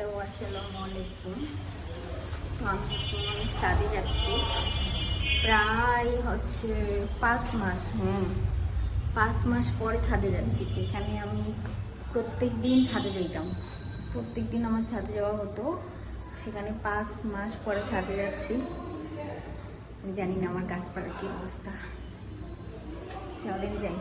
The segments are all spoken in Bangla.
হ্যালো, আসসালামু আলাইকুম। আমি এখন যাচ্ছি। প্রায় হচ্ছে পাঁচ মাস হ্যাঁ। পাঁচ মাস পরে ছাদে যাচ্ছি, যেখানে আমি প্রত্যেক দিন ছাদে যাইতাম। প্রত্যেক দিন আমার ছাদে যাওয়া হতো। সেখানে পাঁচ মাস পরে ছাদে যাচ্ছি। আমি জানি না আমার গাছপালা কি অবস্থা। চলেন যাই।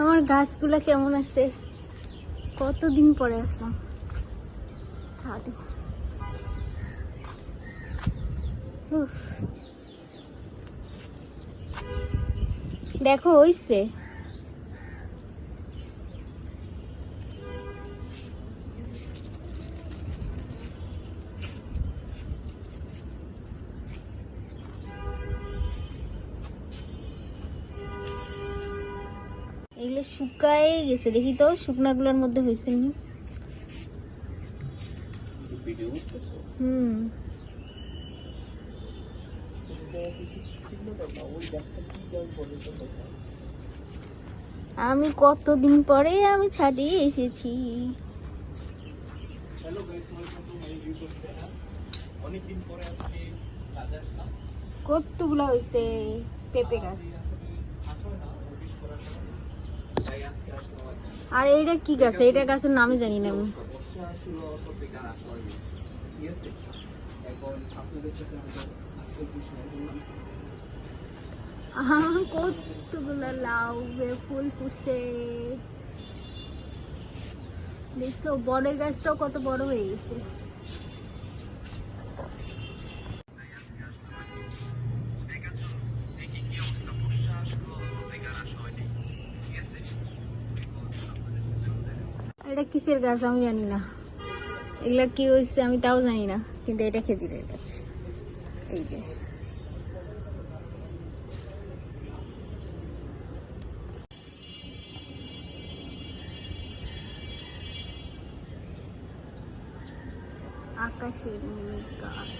আমার গাছগুলো কেমন আছে? কতদিন পরে আসলাম? ছাদে। দেখো হইছে। এগুলো শুকায় গেছে। দেখি তো শুকনাগুলোর মধ্যে হয়েছে নি? হুম। দেখা আমি কতদিন পরে আমি ছাদে এসেছি? কতগুলো হয়েছে পেঁপে গাছ? আর এইটা কি গাছ? এইটা গাছের নামে জানি না আমি। কতগুলো লাউ ফুল ফুটছে। দেখছ, বড় গাছটাও কত বড় হয়ে গেছে। এটা কিসের গাছ আমি জানি না। এগুলা কি হয়েছে আমি তাও জানি না, কিন্তু এটা খেজুরের গাছ। এই যে। আকাশের গাছ